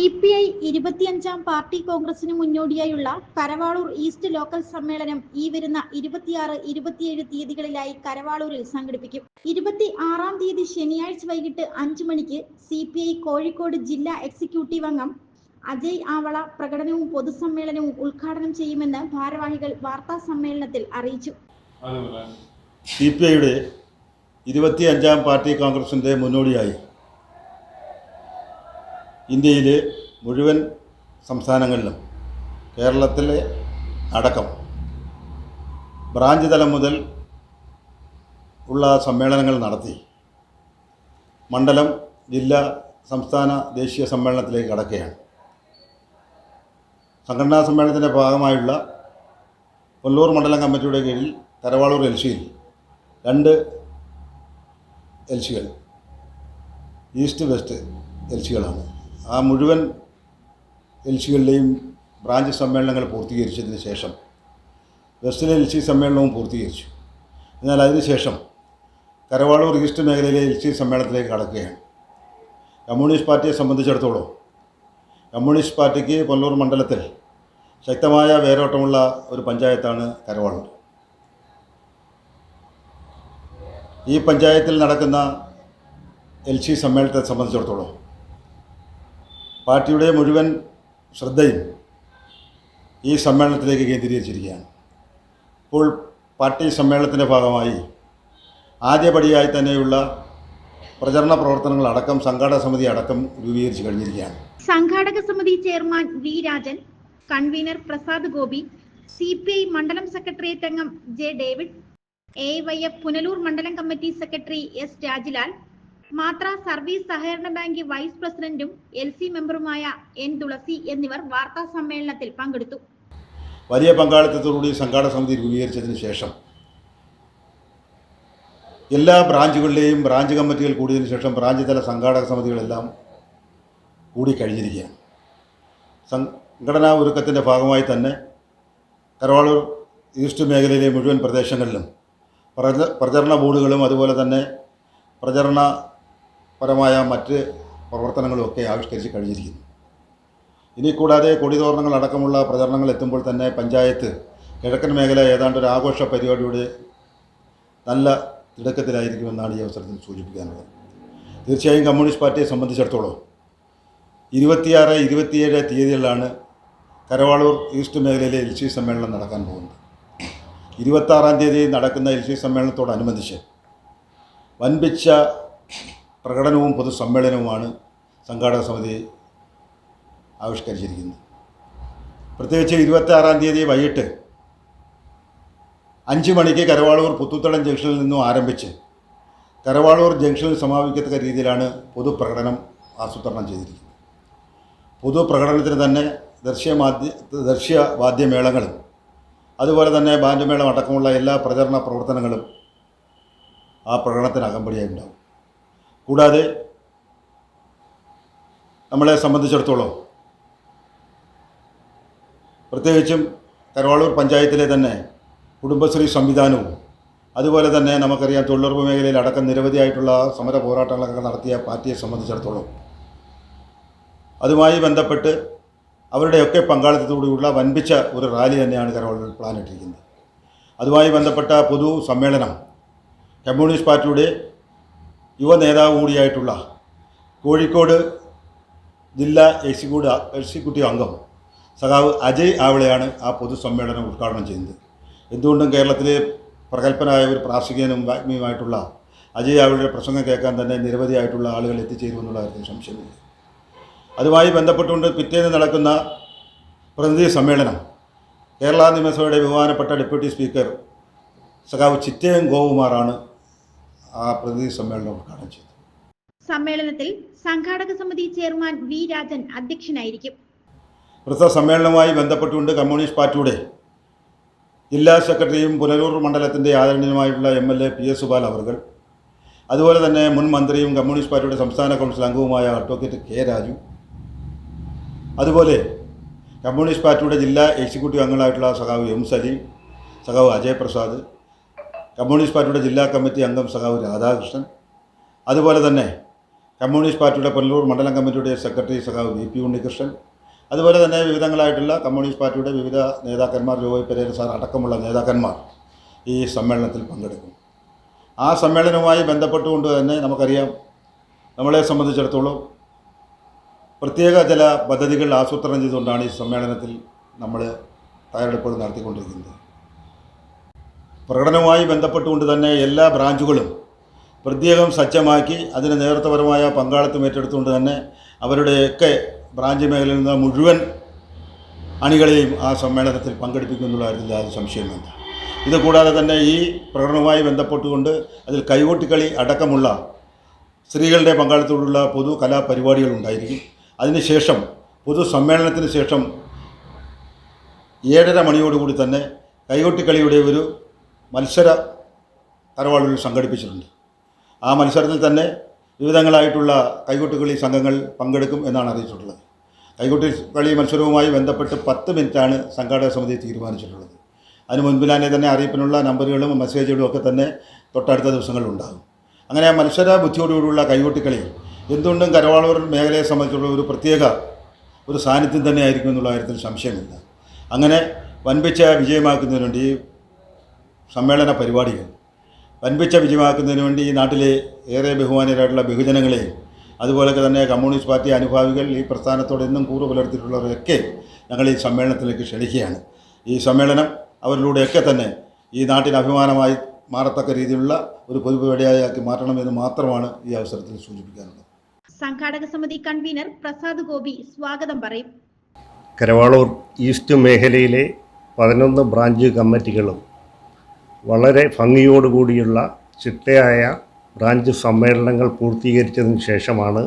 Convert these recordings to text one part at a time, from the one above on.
C P I ഇരുപത്തിയഞ്ചാം party കോൺഗ്രസിന് മുന്നോടിയായുള്ള കരവാളൂർ ഈസ്റ്റ് ലോക്കൽ സമ്മേളനം ഈ വരുന്ന ഇരുപത്തിയാറ് ഇരുപത്തിയേഴ് തീയതികളിലായി കരവാളൂരിൽ സംഘടിപ്പിക്കും. ഇരുപത്തി ആറാം തീയതി ശനിയാഴ്ച വൈകിട്ട് അഞ്ചു മണിക്ക് സി പി ഐ കോഴിക്കോട് ജില്ലാ എക്സിക്യൂട്ടീവ് അംഗം അജയ് ആവള പ്രകടനവും പൊതുസമ്മേളനവും ഉദ്ഘാടനം ചെയ്യുമെന്ന് ഭാരവാഹികൾ വാർത്താ സമ്മേളനത്തിൽ അറിയിച്ചു. സി പി ഐയുടെ ഇരുപത്തിയഞ്ചാം പാർട്ടി കോൺഗ്രസിന്റെ മുന്നോടിയായി ഇന്ത്യയിലെ മുഴുവൻ സംസ്ഥാനങ്ങളിലും കേരളത്തിലെ അടക്കം ബ്രാഞ്ച് തലം മുതൽ ഉള്ള സമ്മേളനങ്ങൾ നടത്തി. മണ്ഡലം ജില്ലാ സംസ്ഥാന ദേശീയ സമ്മേളനത്തിലേക്ക് കടക്കുകയാണ്. സംഘടനാ സമ്മേളനത്തിന്റെ ഭാഗമായുള്ള കൊല്ലൂർ മണ്ഡലം കമ്മിറ്റിയുടെ കീഴിൽ കരവാളൂർ എൽ സിയിൽ രണ്ട് എൽ സികൾ ഈസ്റ്റ് വെസ്റ്റ് എൽ സികളാണ് ആ മുഴുവൻ എൽ സികളുടെയും ബ്രാഞ്ച് സമ്മേളനങ്ങൾ പൂർത്തീകരിച്ചതിന് ശേഷം വെസ്റ്റിലെ എൽ സി സമ്മേളനവും പൂർത്തീകരിച്ചു. എന്നാൽ അതിനുശേഷം കരവാളൂർ ഈസ്റ്റ് മേഖലയിലെ എൽ സി സമ്മേളനത്തിലേക്ക് കടക്കുകയാണ്. കമ്മ്യൂണിസ്റ്റ് പാർട്ടിയെ സംബന്ധിച്ചിടത്തോളം കമ്മ്യൂണിസ്റ്റ് പാർട്ടിക്ക് കൊല്ലൂർ മണ്ഡലത്തിൽ ശക്തമായ വേരോട്ടമുള്ള ഒരു പഞ്ചായത്താണ് കരവാളൂർ. ഈ പഞ്ചായത്തിൽ നടക്കുന്ന എൽ സി സമ്മേളനത്തെ സംബന്ധിച്ചിടത്തോളം പാർട്ടിയുടെ മുഴുവൻ ശ്രദ്ധയും ഈ സമ്മേളനത്തിലേക്ക് കേന്ദ്രീകരിച്ചിരിക്കുകയാണ്. ഇപ്പോൾ പാർട്ടി സമ്മേളനത്തിന്റെ ഭാഗമായി ആദ്യപടിയായി തന്നെയുള്ള പ്രചരണ പ്രവർത്തനങ്ങൾ അടക്കം സംഘാടക സമിതി അടക്കം രൂപീകരിച്ച് കഴിഞ്ഞിരിക്കുകയാണ്. സംഘാടക സമിതി chairman V Rajan convener Prasad Gopi C P I മണ്ഡലം സെക്രട്ടേറിയറ്റ് അംഗം J David A Y F Punalur മണ്ഡലം കമ്മിറ്റി സെക്രട്ടറി എസ് രാജിലാൽ മാത്ര സർവീസ് സഹകരണ ബാങ്ക് വൈസ് പ്രസിഡന്റും എൽ സി മെമ്പറുമായ എൻ തുളസി എന്നിവർ വാർത്താ സമ്മേളനത്തിൽ പങ്കെടുത്തു. വലിയ പങ്കാളിത്തത്തോടുകൂടി സംഘാടക സമിതി രൂപീകരിച്ചതിന് ശേഷം എല്ലാ ബ്രാഞ്ചുകളിലെയും ബ്രാഞ്ച് കമ്മിറ്റികൾ കൂടിയതിനു ശേഷം ബ്രാഞ്ച് തല സംഘാടക സമിതികളെല്ലാം കൂടിക്കഴിഞ്ഞിരിക്കുകയാണ് സംഘടനാ ഒരുക്കത്തിന്റെ ഭാഗമായി തന്നെ കരവാളൂർ ഈസ്റ്റ് മേഖലയിലെ മുഴുവൻ പ്രദേശങ്ങളിലും പ്രച- പ്രചരണ ബോർഡുകളും അതുപോലെ തന്നെ പ്രചരണപരമായ മറ്റ് പ്രവർത്തനങ്ങളും ഒക്കെ ആവിഷ്കരിച്ച് കഴിഞ്ഞിരിക്കുന്നു. ഇനി കൂടാതെ കൊടിതോരണങ്ങൾ അടക്കമുള്ള പ്രചരണങ്ങൾ എത്തുമ്പോൾ തന്നെ പഞ്ചായത്ത് കിഴക്കൻ മേഖല ഏതാണ്ട് ഒരു ആഘോഷ പരിപാടിയുടെ നല്ല തിടക്കത്തിലായിരിക്കുമെന്നാണ് ഈ അവസരത്തിൽ സൂചിപ്പിക്കാനുള്ളത്. തീർച്ചയായും കമ്മ്യൂണിസ്റ്റ് പാർട്ടിയെ സംബന്ധിച്ചിടത്തോളം ഇരുപത്തിയാറ് ഇരുപത്തിയേഴ് തീയതികളിലാണ് കരവാളൂർ ഈസ്റ്റ് മേഖലയിലെ എൽ സി സമ്മേളനം നടക്കാൻ പോകുന്നത്. ഇരുപത്താറാം തീയതി നടക്കുന്ന എൽ സി സമ്മേളനത്തോടനുബന്ധിച്ച് വൻപിച്ച പ്രകടനവും പൊതുസമ്മേളനവുമാണ് സംഘാടക സമിതി ആവിഷ്കരിച്ചിരിക്കുന്നത്. പ്രത്യേകിച്ച് ഇരുപത്താറാം തീയതി വൈകിട്ട് അഞ്ച് മണിക്ക് കരവാളൂർ പുത്തുത്തടം ജംഗ്ഷനിൽ നിന്നും ആരംഭിച്ച് കരവാളൂർ ജംഗ്ഷനിൽ സമാപിക്കത്തക്ക രീതിയിലാണ് പൊതുപ്രകടനം ആസൂത്രണം ചെയ്തിരിക്കുന്നത്. പൊതുപ്രകടനത്തിന് തന്നെ ദൃശ്യമാധ്യ ദൃശ്യ വാദ്യമേളങ്ങളും അതുപോലെ തന്നെ ബാൻഡുമേളം അടക്കമുള്ള എല്ലാ പ്രചരണ പ്രവർത്തനങ്ങളും ആ പ്രകടനത്തിന് അകമ്പടിയായി ഉണ്ടാവും. കൂടാതെ നമ്മളെ സംബന്ധിച്ചിടത്തോളം പ്രത്യേകിച്ചും കരവാളൂർ പഞ്ചായത്തിലെ തന്നെ കുടുംബശ്രീ സംവിധാനവും അതുപോലെ തന്നെ നമുക്കറിയാം തൊഴിലുറപ്പ് മേഖലയിൽ അടക്കം നിരവധിയായിട്ടുള്ള സമര പോരാട്ടങ്ങളൊക്കെ നടത്തിയ പാർട്ടിയെ സംബന്ധിച്ചിടത്തോളം. അതുമായി ബന്ധപ്പെട്ട് അവരുടെയൊക്കെ പങ്കാളിത്തത്തോടുകൂടിയുള്ള വൻപിച്ച ഒരു റാലി തന്നെയാണ് കരവാളൂർ പ്ലാൻ ഇട്ടിരിക്കുന്നത് അതുമായി ബന്ധപ്പെട്ട പൊതു സമ്മേളനം കമ്മ്യൂണിസ്റ്റ് പാർട്ടിയുടെ യുവ നേതാവ് കൂടിയായിട്ടുള്ള കോഴിക്കോട് ജില്ലാ എക്സിക്യൂട്ടീവ് എക്സിക്യൂട്ടീവ് അംഗം സഖാവ് അജയ് ആവളയാണ് ആ പൊതുസമ്മേളനം ഉദ്ഘാടനം ചെയ്യുന്നത്. എന്തുകൊണ്ടും കേരളത്തിലെ പ്രഗത്ഭനായ ഒരു പ്രാസംഗികനും വാഗ്മിയുമായിട്ടുള്ള അജയ് ആവളയുടെ പ്രസംഗം കേൾക്കാൻ തന്നെ നിരവധിയായിട്ടുള്ള ആളുകൾ എത്തിച്ചേരുമെന്നുള്ള കാര്യത്തിൽ സംശയമില്ല അതുമായി ബന്ധപ്പെട്ടുകൊണ്ട് പിറ്റേന്ന് നടക്കുന്ന പ്രതിനിധി സമ്മേളനം കേരള നിയമസഭയുടെ ബഹുമാനപ്പെട്ട ഡെപ്യൂട്ടി സ്പീക്കർ സഖാവ് ചിറ്റയം ഗോകുമാറാണ് ആ പ്രതിനിധി സമ്മേളനം ഉദ്ഘാടനം ചെയ്തു. സമ്മേളനത്തിൽ സംഘാടക സമിതി ചെയർമാൻ വി രാജൻ അധ്യക്ഷനായിരിക്കും. പ്രസ സമ്മേളനവുമായി ബന്ധപ്പെട്ടുകൊണ്ട് കമ്മ്യൂണിസ്റ്റ് പാർട്ടിയുടെ ജില്ലാ സെക്രട്ടറിയും പുനലൂർ മണ്ഡലത്തിന്റെ ആദരണീയമായിട്ടുള്ള M L A P S Subal അവർകൾ അതുപോലെ തന്നെ മുൻ മന്ത്രിയും കമ്മ്യൂണിസ്റ്റ് പാർട്ടിയുടെ സംസ്ഥാന കൗൺസിൽ അംഗവുമായ അഡ്വക്കേറ്റ് കെ രാജു അതുപോലെ കമ്മ്യൂണിസ്റ്റ് പാർട്ടിയുടെ ജില്ലാ എക്സിക്യൂട്ടീവ് അംഗങ്ങളായിട്ടുള്ള സഖാവ് എം സലീം സഖാവ് അജയ് പ്രസാദ് കമ്മ്യൂണിസ്റ്റ് പാർട്ടിയുടെ ജില്ലാ കമ്മിറ്റി അംഗം സഖാവ് രാധാകൃഷ്ണൻ. അതുപോലെ തന്നെ കമ്മ്യൂണിസ്റ്റ് പാർട്ടിയുടെ പുനലൂർ മണ്ഡലം കമ്മിറ്റിയുടെ സെക്രട്ടറി സഖാവ് വി പി ഉണ്ണികൃഷ്ണൻ. അതുപോലെ തന്നെ വിവിധങ്ങളായിട്ടുള്ള കമ്മ്യൂണിസ്റ്റ് പാർട്ടിയുടെ വിവിധ നേതാക്കന്മാർ ജോയ് പെരേര സാർ അടക്കമുള്ള നേതാക്കന്മാർ ഈ സമ്മേളനത്തിൽ പങ്കെടുക്കും. ആ സമ്മേളനവുമായി ബന്ധപ്പെട്ടുകൊണ്ട് തന്നെ നമുക്കറിയാം നമ്മളെ സംബന്ധിച്ചിടത്തോളം പ്രത്യേക ചില പദ്ധതികൾ ആസൂത്രണം ചെയ്തുകൊണ്ടാണ് ഈ സമ്മേളനത്തിൽ നമ്മൾ തയ്യാറെടുപ്പുകൾ നടത്തിക്കൊണ്ടിരിക്കുന്നത്. പ്രകടനവുമായി ബന്ധപ്പെട്ടുകൊണ്ട് തന്നെ എല്ലാ ബ്രാഞ്ചുകളും പ്രത്യേകം സജ്ജമാക്കി അതിന് നേതൃത്വപരമായ പങ്കാളിത്തം ഏറ്റെടുത്തുകൊണ്ട് തന്നെ അവരുടെയൊക്കെ ബ്രാഞ്ച് മേഖലയിൽ നിന്ന് മുഴുവൻ അണികളെയും ആ സമ്മേളനത്തിൽ പങ്കെടുപ്പിക്കുന്നുള്ള കാര്യത്തിൽ യാതൊരു സംശയമില്ല ഇത് കൂടാതെ തന്നെ ഈ പ്രകടനവുമായി ബന്ധപ്പെട്ടുകൊണ്ട് അതിൽ കൈകൊട്ടിക്കളി അടക്കമുള്ള സ്ത്രീകളുടെ പങ്കാളിത്തത്തോടുള്ള പൊതു കലാപരിപാടികൾ ഉണ്ടായിരിക്കും. അതിനുശേഷം പൊതു സമ്മേളനത്തിന് ശേഷം ഏഴര മണിയോടുകൂടി തന്നെ കൈകൊട്ടിക്കളിയുടെ ഒരു മത്സര തറവാളുകൾ സംഘടിപ്പിച്ചിട്ടുണ്ട്. ആ മത്സരത്തിൽ തന്നെ വിവിധങ്ങളായിട്ടുള്ള കൈകൊട്ടുകളി സംഘങ്ങൾ പങ്കെടുക്കും എന്നാണ് അറിയിച്ചിട്ടുള്ളത്. കൈകൊട്ടി കളി മത്സരവുമായി ബന്ധപ്പെട്ട് പത്ത് മിനിറ്റാണ് സംഘാടക സമിതി തീരുമാനിച്ചിട്ടുള്ളത്. അതിന് മുൻപിലാനെ തന്നെ അറിയിപ്പിനുള്ള നമ്പറുകളും മെസ്സേജുകളും ഒക്കെ തന്നെ തൊട്ടടുത്ത ദിവസങ്ങളിലുണ്ടാകും അങ്ങനെ ആ മത്സര ബുദ്ധിയോടുകൂടിയുള്ള കൈകൊട്ടിക്കളി എന്തുകൊണ്ടും കരവാളൂർ മേഖലയെ സംബന്ധിച്ചുള്ള ഒരു പ്രത്യേക ഒരു സാന്നിധ്യം തന്നെയായിരിക്കും എന്നുള്ള കാര്യത്തിൽ സംശയമില്ല. അങ്ങനെ വൻപിച്ച വിജയമാക്കുന്നതിന് വേണ്ടി സമ്മേളന പരിപാടികൾ. വൻപിച്ച വിജയമാക്കുന്നതിന് വേണ്ടി ഈ നാട്ടിലെ ഏറെ ബഹുമാനരായിട്ടുള്ള ബഹുജനങ്ങളെയും അതുപോലെ തന്നെ കമ്മ്യൂണിസ്റ്റ് പാർട്ടി അനുഭാവികൾ ഈ പ്രസ്ഥാനത്തോട് എന്നും കൂറു പുലർത്തിയിട്ടുള്ളവരൊക്കെ ഞങ്ങൾ ഈ സമ്മേളനത്തിലേക്ക് ക്ഷണിക്കുകയാണ്. ഈ സമ്മേളനം അവരിലൂടെയൊക്കെ തന്നെ ഈ നാട്ടിന് അഭിമാനമായി മാറത്തക്ക രീതിയിലുള്ള ഒരു പൊതുപരിപാടിയാക്കി മാറ്റണമെന്ന് മാത്രമാണ് ഈ അവസരത്തിൽ സൂചിപ്പിക്കാനുള്ളത്. സംഘാടക സമിതി കൺവീനർ പ്രസാദ് ഗോപി സ്വാഗതം പറയും. കരവാളൂർ ഈസ്റ്റ് മേഖലയിലെ പതിനൊന്ന് ബ്രാഞ്ച് കമ്മിറ്റികളും വളരെ ഭംഗിയോടുകൂടിയുള്ള ചിട്ടയായ ബ്രാഞ്ച് സമ്മേളനങ്ങൾ പൂർത്തീകരിച്ചതിന് ശേഷമാണ്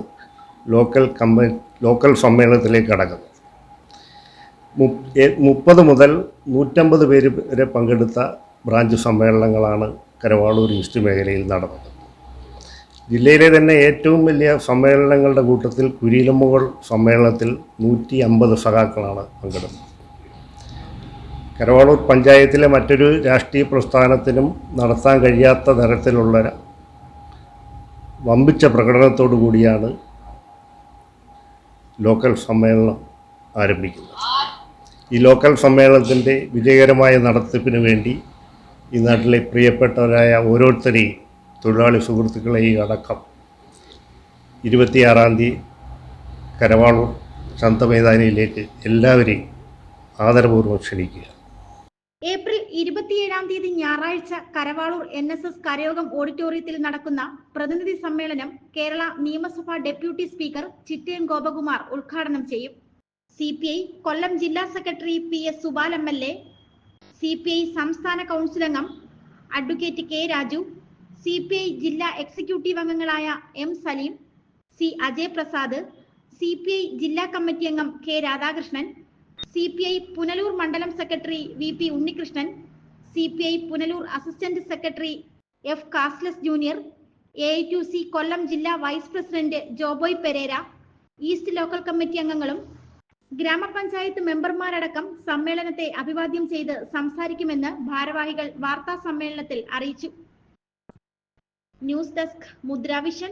ലോക്കൽ കമ്പ ലോക്കൽ സമ്മേളനത്തിലേക്ക് മുപ്പ് മുപ്പത് മുതൽ നൂറ്റമ്പത് പേര് വരെ പങ്കെടുത്ത ബ്രാഞ്ച് സമ്മേളനങ്ങളാണ് കരവാളൂർ ഈസ്റ്റ് മേഖലയിൽ നടന്നത്. ജില്ലയിലെ തന്നെ ഏറ്റവും വലിയ സമ്മേളനങ്ങളുടെ കൂട്ടത്തിൽ കുരിലമ്മുകൾ സമ്മേളനത്തിൽ നൂറ്റി അമ്പത് സഖാക്കളാണ് പങ്കെടുത്തത്. കരവാളൂർ പഞ്ചായത്തിലെ മറ്റൊരു രാഷ്ട്രീയ പ്രസ്ഥാനത്തിനും നടത്താൻ കഴിയാത്ത തരത്തിലുള്ള വമ്പിച്ച പ്രകടനത്തോടു കൂടിയാണ് ലോക്കൽ സമ്മേളനം ആരംഭിക്കുന്നത്. ഈ ലോക്കൽ സമ്മേളനത്തിന്റെ വിജയകരമായ നടത്തിപ്പിന് വേണ്ടി ഈ നാട്ടിലെ പ്രിയപ്പെട്ടവരായ ഓരോരുത്തരെയും തൊഴിലാളി സുഹൃത്തുക്കളെയും അടക്കം ഇരുപത്തിയാറാം തീയതി കരവാളൂർ ശാന്തമൈതാനിയിലേക്ക് എല്ലാവരെയും ആദരപൂർവം ക്ഷണിക്കുക ഏപ്രിൽ ഇരുപത്തിയേഴാം തീയതി ഞായറാഴ്ച കരവാളൂർ എൻ എസ് എസ് കരയോഗം ഓഡിറ്റോറിയത്തിൽ നടക്കുന്ന പ്രതിനിധി സമ്മേളനം കേരള നിയമസഭാ ഡെപ്യൂട്ടി സ്പീക്കർ ചിറ്റയം ഗോപകുമാർ ഉദ്ഘാടനം ചെയ്യും. സി പി ഐ കൊല്ലം ജില്ലാ secretary P S Subal M L A C P I സംസ്ഥാന കൗൺസിൽ അംഗം advocate K Raju C P I ജില്ലാ എക്സിക്യൂട്ടീവ് അംഗങ്ങളായ M Saleem C Ajay Prasad C P I ജില്ലാ committee അംഗം K Radhakrishnan C P I Punalur മണ്ഡലം secretary V P Unnikrishnan C P I Punalur assistant secretary F കാസ്ലസ് junior A to C Kollam ജില്ലാ vice president Joboy Pereira east local committee അംഗങ്ങളും ഗ്രാമപഞ്ചായത്ത് മെമ്പർമാരടക്കം സമ്മേളനത്തെ അഭിവാദ്യം ചെയ്ത് സംസാരിക്കുമെന്ന് ഭാരവാഹികൾ വാർത്താ സമ്മേളനത്തിൽ അറിയിച്ചു. News desk Mudravision.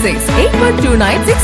six eight one two nine six